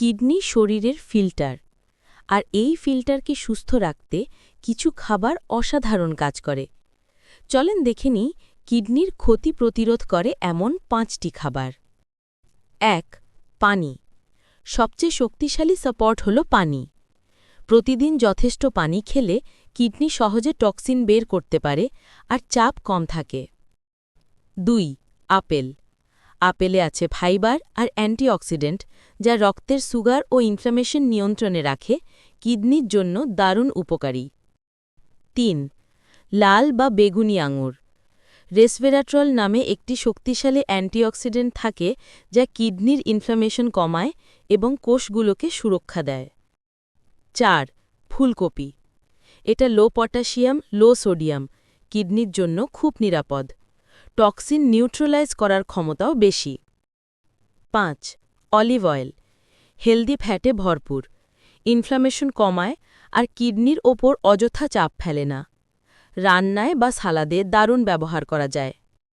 Kidney শরীরের filter. আর এই ফিল্টারকে সুস্থ রাখতে কিছু খাবার অসাধারণ কাজ করে। চলেন দেখে নিই কিডনির ক্ষতি প্রতিরোধ করে এমন পাঁচটি খাবার। এক, পানি। সবচেয়ে শক্তিশালী সাপোর্ট হল পানি। প্রতিদিন যথেষ্ট পানি খেলে কিডনি সহজে টক্সিন বের করতে পারে আর চাপ কম থাকে। দুই, আপেল। আপেলে আছে ফাইবার আর অ্যান্টিঅক্সিডেন্ট, যা রক্তের সুগার ও ইনফ্লামেশন নিয়ন্ত্রণে রাখে, কিডনির জন্য দারুণ উপকারী। তিন, লাল বা বেগুনি আঙুর। রেসভেরাট্রল নামে একটি শক্তিশালী অ্যান্টিঅক্সিডেন্ট থাকে, যা কিডনির ইনফ্লামেশন কমায় এবং কোষগুলোকে সুরক্ষা দেয়। চার, ফুলকপি। এটা লো পটাশিয়াম, লো সোডিয়াম, কিডনির জন্য খুব নিরাপদ। টক্সিন নিউট্রালাইজ করার ক্ষমতাও বেশি। পাঁচ, অলিভ অয়েল। হেলদি ফ্যাটে ভরপুর। ইনফ্লামেশন কমায় আর কিডনির ওপর অযথা চাপ ফেলে না। রান্নায় বা সালাদে দারুণ ব্যবহার করা যায়।